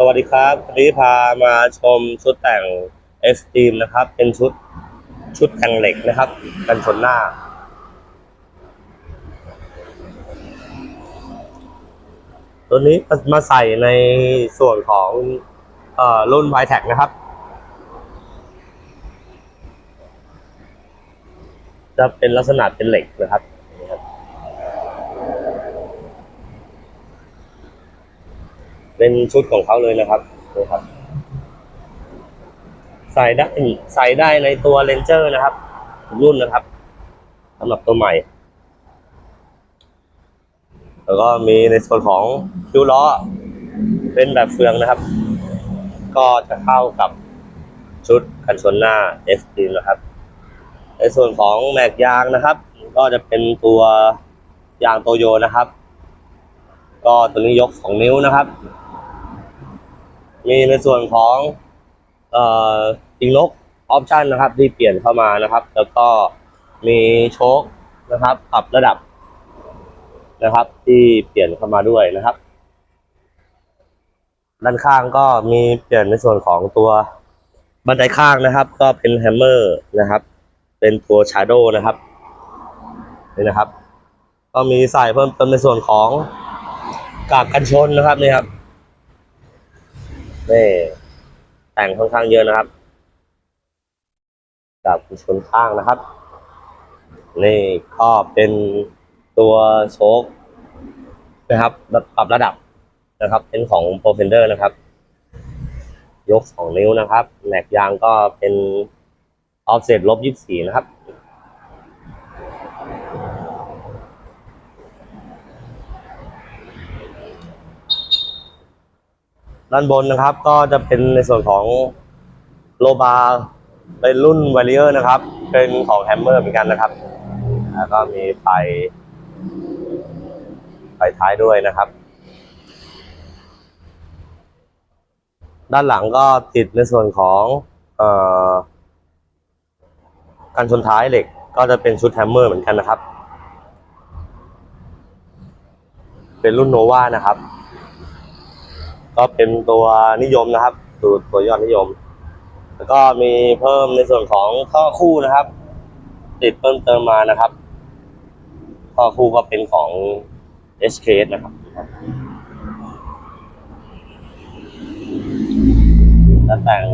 สวัสดีครับวันนี้พามาชมชุดแต่ง Extreme นะครับ เป็นชุดชุดแต่งเหล็กนะครับกันชนหน้า ตัวนี้มาใส่ในส่วนของเอ่อรุ่น y t e c นะครับ จะเป็นลักษณะเป็นเหล็กนะครับนี่ครับ เป็นชุดของเขาเลยนะครับนี่ครับ ใส่ได้ใส่ได้ในตัวเลนเจอร์นะครับรุ่นนะครับสำหรับตัวใหม่ แล้วก็มีในส่วนของคิ้วล้อ เป็นแบบเฟืองนะครับ ก็จะเข้ากับชุดกันชนหน้า X t r e m นะครับ ในส่วนของแม็กยางนะครับ ก็จะเป็นตัวยางโตโยนะครับ ก็ตัวนี้ยก 2 นิ้วนะครับ มีในส่วนของเอ่อปิงนกออปชันนะครับ ที่เปลี่ยนเข้ามานะครับ แล้วก็มีโชคนะครับปรับระดับนะครับ ที่เปลี่ยนเข้ามาด้วยนะครับ ด้านข้างก็มีเปลี่ยนในส่วนของตัวบันไดข้างนะครับ ก็เป็นแฮมเมอร์นะครับ เป็นตัวชาร์โดนะครับนี่นะครับ ก็มีใส่เพิ่มเติมในส่วนของกากกันชนนะครับนี่ครับ นี่แต่งค่อนข้างเยอะนะครับกากกันชนข้างนะครับ นี่ก็เป็นตัวโชคนะครับปรับระดับนะครับ เป็นของ p r o f e n d e r นะครับ ยก2นิ้วนะครับแม็กยางก็เป็น offset ลบ24นะครับ ด้านบนนะครับก็จะเป็นในส่วนของโลบาเป็นรุ่น v a r i e r นะครับ เป็นของแฮมเมอร์เหมือนกันนะครับ แล้วก็มีไฟไฟท้ายด้วยนะครับ ด้านหลังก็ติดในส่วนของเอ่อกันชนท้ายเหล็กก็จะเป็นชุดแฮมเมอร์เหมือนกันนะครับ เป็นรุ่นโนวานะครับ ก็เป็นตัวนิยมนะครับตัวตัวยอดนิยม แล้วก็มีเพิ่มในส่วนของข้อคู่นะครับ ติดเพิ่มเติมมานะครับข้อคู่ก็เป็นของ SK นะครับ แล้วแต่ง